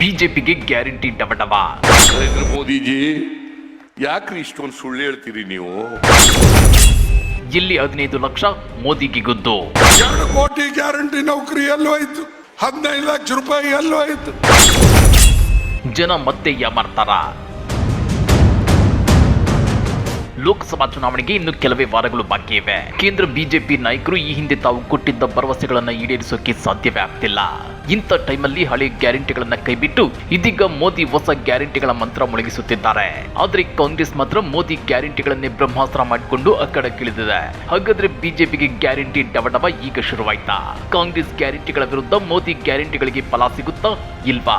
ಬಿಜೆಪಿಗೆ ಗ್ಯಾರಂಟಿ ಡಬಡವ ನರೇಂದ್ರ ಮೋದಿಜಿ ಯಾಕ್ರಿ ಇಷ್ಟೊಂದು ಸುಳ್ಳು ಹೇಳ್ತೀರಿ ನೀವು? ಇಲ್ಲಿ ಹದಿನೈದು ಲಕ್ಷ ಮೋದಿಗೆ ಗುದ್ದು. ಎರಡು ಕೋಟಿ ಗ್ಯಾರಂಟಿ ನೌಕರಿ ಎಲ್ಲೋಯ್ತು ಹದಿನೈದು ಲಕ್ಷ ರೂಪಾಯಿ ಎಲ್ಲೋಯ್ತು ಜನ ಮತ್ತೆ ಯಾಮಾರ್ತಾರ. ಲೋಕಸಭಾ ಚುನಾವಣೆಗೆ ಇನ್ನು ಕೆಲವೇ ವಾರಗಳು ಬಾಕಿ ಇವೆ. ಕೇಂದ್ರ ಬಿಜೆಪಿ ನಾಯಕರು ಈ ಹಿಂದೆ ತಾವು ಕೊಟ್ಟಿದ್ದ ಭರವಸೆಗಳನ್ನು ಈಡೇರಿಸೋಕೆ ಸಾಧ್ಯವೇ ಆಗ್ತಿಲ್ಲ. ಇಂಥ ಟೈಮಲ್ಲಿ ಹಳೆ ಗ್ಯಾರಂಟಿಗಳನ್ನ ಕೈಬಿಟ್ಟು ಇದೀಗ ಮೋದಿ ಹೊಸ ಗ್ಯಾರಂಟಿಗಳ ಮಂತ್ರ ಮುಳುಗಿಸುತ್ತಿದ್ದಾರೆ. ಆದ್ರೆ ಕಾಂಗ್ರೆಸ್ ಮಾತ್ರ ಮೋದಿ ಗ್ಯಾರಂಟಿಗಳನ್ನೇ ಬ್ರಹ್ಮಾಸ್ತ್ರ ಮಾಡಿಕೊಂಡು ಅಕ್ಕಡಕ್ಕಿಳಿದಿದೆ ಹಾಗಾದ್ರೆ ಬಿಜೆಪಿಗೆ ಗ್ಯಾರಂಟಿ ಡವಡವ ಈಗ ಶುರುವಾಯ್ತಾ? ಕಾಂಗ್ರೆಸ್ ಗ್ಯಾರಂಟಿಗಳ ವಿರುದ್ಧ ಮೋದಿ ಗ್ಯಾರಂಟಿಗಳಿಗೆ ಫಲ ಸಿಗುತ್ತಾ ಇಲ್ವಾ?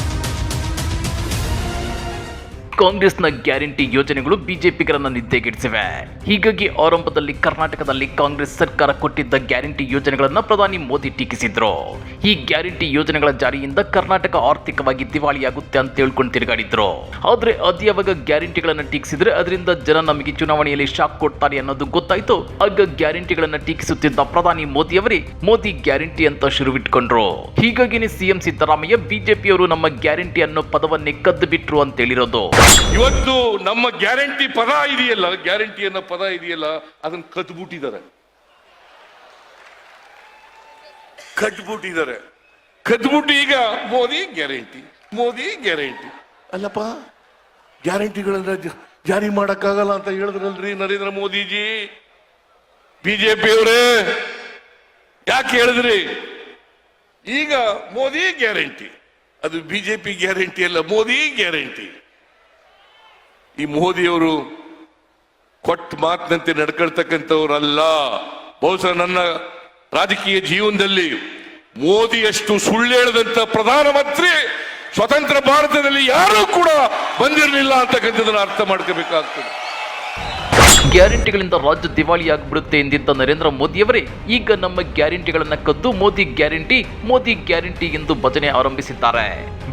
ಕಾಂಗ್ರೆಸ್ನ ಗ್ಯಾರಂಟಿ ಯೋಜನೆಗಳು ಬಿಜೆಪಿಗರನ್ನ ನಿದ್ದೆಗೆಡಿಸಿವೆ. ಹೀಗಾಗಿ ಆರಂಭದಲ್ಲಿ ಕರ್ನಾಟಕದಲ್ಲಿ ಕಾಂಗ್ರೆಸ್ ಸರ್ಕಾರ ಕೊಟ್ಟಿದ್ದ ಗ್ಯಾರಂಟಿ ಯೋಜನೆಗಳನ್ನ ಪ್ರಧಾನಿ ಮೋದಿ ಟೀಕಿಸಿದ್ರು. ಈ ಗ್ಯಾರಂಟಿ ಯೋಜನೆಗಳ ಜಾರಿಯಿಂದ ಕರ್ನಾಟಕ ಆರ್ಥಿಕವಾಗಿ ದಿವಾಳಿಯಾಗುತ್ತೆ ಅಂತ ಹೇಳ್ಕೊಂಡು ತಿರುಗಾಡಿದ್ರು. ಆದ್ರೆ ಅದ್ಯಾವಾಗ ಗ್ಯಾರಂಟಿಗಳನ್ನ ಟೀಕಿಸಿದ್ರೆ ಅದರಿಂದ ಜನ ನಮಗೆ ಚುನಾವಣೆಯಲ್ಲಿ ಶಾಕ್ ಕೊಡ್ತಾರೆ ಅನ್ನೋದು ಗೊತ್ತಾಯ್ತು. ಆಗ ಗ್ಯಾರಂಟಿಗಳನ್ನ ಟೀಕಿಸುತ್ತಿದ್ದ ಪ್ರಧಾನಿ ಮೋದಿ ಅವರೇ ಮೋದಿ ಗ್ಯಾರಂಟಿ ಅಂತ ಶುರುವಿಟ್ಕೊಂಡ್ರು. ಹೀಗಾಗಿನೇ ಸಿಎಂ ಸಿದ್ದರಾಮಯ್ಯ ಬಿಜೆಪಿಯವರು ನಮ್ಮ ಗ್ಯಾರಂಟಿ ಅನ್ನೋ ಪದವನ್ನೇ ಕದ್ದು ಬಿಟ್ರು ಅಂತ ಹೇಳಿರೋದು. ಇವತ್ತು ನಮ್ಮ ಗ್ಯಾರಂಟಿ ಪದ ಇದೆಯಲ್ಲ ಗ್ಯಾರಂಟಿ ಅನ್ನೋ ಪದ ಇದೆಯಲ್ಲ ಅದನ್ನ ಕದ್ಬಿಟ್ಟಿದ್ದಾರೆ ಕಟ್ಬಿಟ್ಟಿದ್ದಾರೆ. ಕದ್ಬಿಟ್ಟು ಈಗ ಮೋದಿ ಗ್ಯಾರಂಟಿ ಮೋದಿ ಗ್ಯಾರಂಟಿ. ಅಲ್ಲಪ್ಪ ಗ್ಯಾರಂಟಿಗಳನ್ನ ಜಾರಿ ಮಾಡಕ್ಕಾಗಲ್ಲ ಅಂತ ಹೇಳಿದ್ರಲ್ರಿ ನರೇಂದ್ರ ಮೋದಿಜಿ? ಬಿಜೆಪಿ ಅವರೇ ಯಾಕೆ ಹೇಳಿದ್ರಿ? ಈಗ ಮೋದಿ ಗ್ಯಾರಂಟಿ. ಅದು ಬಿಜೆಪಿ ಗ್ಯಾರಂಟಿ ಅಲ್ಲ ಮೋದಿ ಗ್ಯಾರಂಟಿ. ಈ ಮೋದಿಯವರು ಕೊಟ್ಟ ಮಾತಿನಂತೆ ನಡ್ಕೊಳ್ತಕ್ಕಂಥವ್ರಲ್ಲ. ಬಹುಶಃ ನನ್ನ ರಾಜಕೀಯ ಜೀವನದಲ್ಲಿ ಮೋದಿಯಷ್ಟು ಸುಳ್ಳು ಹೇಳದಂತ ಪ್ರಧಾನಮಂತ್ರಿ ಸ್ವತಂತ್ರ ಭಾರತದಲ್ಲಿ ಯಾರೂ ಕೂಡ ಬಂದಿರಲಿಲ್ಲ ಅಂತಕ್ಕಂಥದನ್ನು ಅರ್ಥ ಮಾಡ್ಕೋಬೇಕಾಗ್ತದೆ. ಗ್ಯಾರಂಟಿಗಳಿಂದ ರಾಜ್ಯ ದಿವಾಳಿಯಾಗ್ಬಿಡುತ್ತೆ ಎಂದಿದ್ದ ನರೇಂದ್ರ ಮೋದಿಯವರೇ, ಈಗ ನಮ್ಮ ಗ್ಯಾರಂಟಿಗಳನ್ನ ಕದ್ದು ಮೋದಿ ಗ್ಯಾರಂಟಿ ಮೋದಿ ಗ್ಯಾರಂಟಿ ಎಂದು ಭಜನೆ ಆರಂಭಿಸಿದ್ದಾರೆ.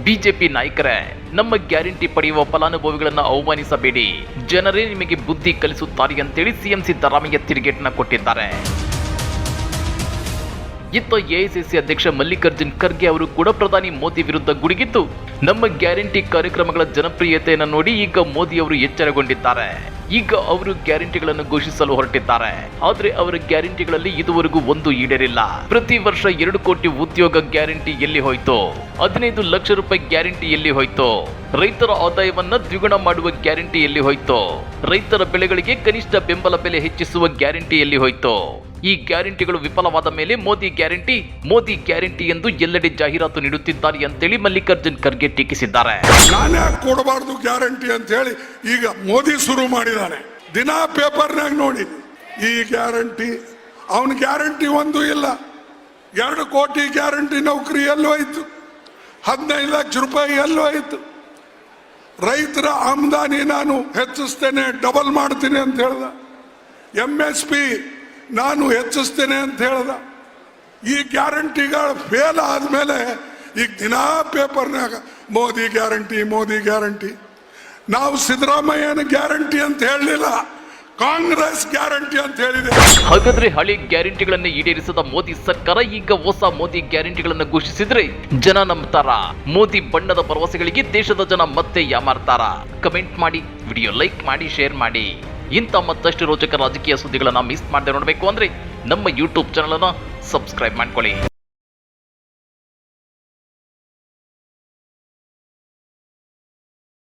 ಬಿಜೆಪಿ ನಾಯಕರೇ ನಮ್ಮ ಗ್ಯಾರಂಟಿ ಪಡೆಯುವ ಫಲಾನುಭವಿಗಳನ್ನ ಅವಮಾನಿಸಬೇಡಿ ಜನರೇ ನಿಮಗೆ ಬುದ್ಧಿ ಕಲಿಸುತ್ತಾರೆ ಅಂತೇಳಿ ಸಿಎಂ ಸಿದ್ದರಾಮಯ್ಯ ತಿರುಗೇಟನ್ನ ಕೊಟ್ಟಿದ್ದಾರೆ. ಇತ್ತ ಎಐಸಿಸಿ ಅಧ್ಯಕ್ಷ ಮಲ್ಲಿಕಾರ್ಜುನ್ ಖರ್ಗೆ ಅವರು ಕೂಡ ಪ್ರಧಾನಿ ಮೋದಿ ವಿರುದ್ಧ ಗುಡುಗಿದ್ದು. ನಮ್ಮ ಗ್ಯಾರಂಟಿ ಕಾರ್ಯಕ್ರಮಗಳ ಜನಪ್ರಿಯತೆಯನ್ನು ನೋಡಿ ಈಗ ಮೋದಿ ಅವರು ಎಚ್ಚರಗೊಂಡಿದ್ದಾರೆ. ಈಗ ಅವರು ಗ್ಯಾರಂಟಿಗಳನ್ನು ಘೋಷಿಸಲು ಹೊರಟಿದ್ದಾರೆ. ಆದರೆ ಅವರ ಗ್ಯಾರಂಟಿಗಳಲ್ಲಿ ಇದುವರೆಗೂ ಒಂದು ಈಡೇರಿಲ್ಲ. ಪ್ರತಿ ವರ್ಷ ಎರಡು ಕೋಟಿ ಉದ್ಯೋಗ ಗ್ಯಾರಂಟಿ ಎಲ್ಲಿ ಹೋಯ್ತು? ಹದಿನೈದು ಲಕ್ಷ ರೂಪಾಯಿ ಗ್ಯಾರಂಟಿ ಎಲ್ಲಿ ಹೋಯ್ತು? ರೈತರ ಆದಾಯವನ್ನ ದ್ವಿಗುಣ ಮಾಡುವ ಗ್ಯಾರಂಟಿ ಎಲ್ಲಿ ಹೋಯ್ತು? ರೈತರ ಬೆಳೆಗಳಿಗೆ ಕನಿಷ್ಠ ಬೆಂಬಲ ಬೆಲೆ ಹೆಚ್ಚಿಸುವ ಗ್ಯಾರಂಟಿ ಎಲ್ಲಿ ಹೋಯ್ತು? ಈ ಗ್ಯಾರಂಟಿಗಳು ವಿಫಲವಾದ ಮೇಲೆ ಮೋದಿ ಗ್ಯಾರಂಟಿ ಮೋದಿ ಗ್ಯಾರಂಟಿ ಎಂದು ಎಲ್ಲೆಡೆ ಜಾಹೀರಾತು ನೀಡುತ್ತಿದ್ದಾರೆ ಅಂತೇಳಿ ಮಲ್ಲಿಕಾರ್ಜುನ್ ಖರ್ಗೆ ಟೀಕಿಸಿದ್ದಾರೆ. ನಾನೇ ಕೊಡಬಾರ್ದು ಗ್ಯಾರಂಟಿ ಅಂತ ಹೇಳಿ ಈಗ ಮೋದಿ ಶುರು ಮಾಡಿದ್ದಾನೆ ದಿನಾ ಪೇಪರ್ನಾಗ ನೋಡಿ, ಈ ಗ್ಯಾರಂಟಿ, ಅವನ ಗ್ಯಾರಂಟಿ ಒಂದು ಇಲ್ಲ. ಎರಡು ಕೋಟಿ ಗ್ಯಾರಂಟಿ ನೌಕರಿ ಎಲ್ಲೋ ಆಯ್ತು ಹದಿನೈದು ಲಕ್ಷ ರೂಪಾಯಿ ಎಲ್ಲೋ ಆಯ್ತು ರೈತರ ಆಮದಾನಿ ನಾನು ಹೆಚ್ಚಿಸ್ತೇನೆ ಡಬಲ್ ಮಾಡ್ತೀನಿ ಅಂತ ಹೇಳ್ದ. ಎಂ ಎಸ್ ಪಿ ನಾನು ಹೆಚ್ಚಿಸ್ತೇನೆ ಅಂತ ಹೇಳ್ದ. ಈ ಗ್ಯಾರಂಟಿಗಳು ಫೇಲ್ ಆದ್ಮೇಲೆ ಈಗ ದಿನಾ ಪೇಪರ್ನಾಗ ಮೋದಿ ಗ್ಯಾರಂಟಿ ಮೋದಿ ಗ್ಯಾರಂಟಿ. ನಾವು ಸಿದ್ದರಾಮಯ್ಯನ ಗ್ಯಾರಂಟಿ ಅಂತ ಹೇಳಲಿಲ್ಲ. ಕಾಂಗ್ರೆಸ್ ಗ್ಯಾರಂಟಿ ಅಂತ ಹೇಳಿದೆ. ಹಾಗಾದ್ರೆ ಹಳೆ ಗ್ಯಾರಂಟಿಗಳನ್ನು ಈಡೇರಿಸದ ಮೋದಿ ಸರ್ಕಾರ ಈಗ ಹೊಸ ಮೋದಿ ಗ್ಯಾರಂಟಿಗಳನ್ನು ಘೋಷಿಸಿದ್ರೆ ಜನ ನಂಬ್ತಾರ? ಮೋದಿ ಬಣ್ಣದ ಭರವಸೆಗಳಿಗೆ ದೇಶದ ಜನ ಮತ್ತೆ ಯಾಮಾರ್ತಾರ? ಕಮೆಂಟ್ ಮಾಡಿ, ವಿಡಿಯೋ ಲೈಕ್ ಮಾಡಿ, ಶೇರ್ ಮಾಡಿ. ಇಂಥ ಮತ್ತಷ್ಟು ರೋಚಕ ರಾಜಕೀಯ ಸುದ್ದಿಗಳನ್ನ ಮಿಸ್ ಮಾಡದೆ ನೋಡಬೇಕು ಅಂದ್ರೆ ನಮ್ಮ ಯೂಟ್ಯೂಬ್ ಚಾನಲ್ ಅನ್ನ ಸಬ್ಸ್ಕ್ರೈಬ್ ಮಾಡ್ಕೊಳ್ಳಿ.